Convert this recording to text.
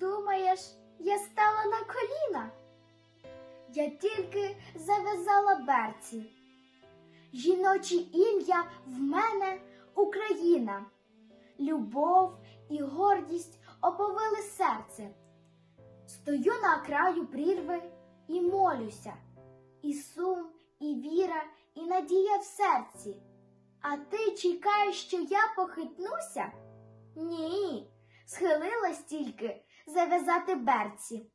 думаєш, я стала на коліна? Я тільки зав'язала берці. Жіноче ім'я в мене Україна. Любов і гордість оповили серце. Стою на краю прірви і молюся. І сум, і віра, і надія в серці. А ти чекаєш, що я похитнуся? Ні, схилилась тільки зав'язати берці.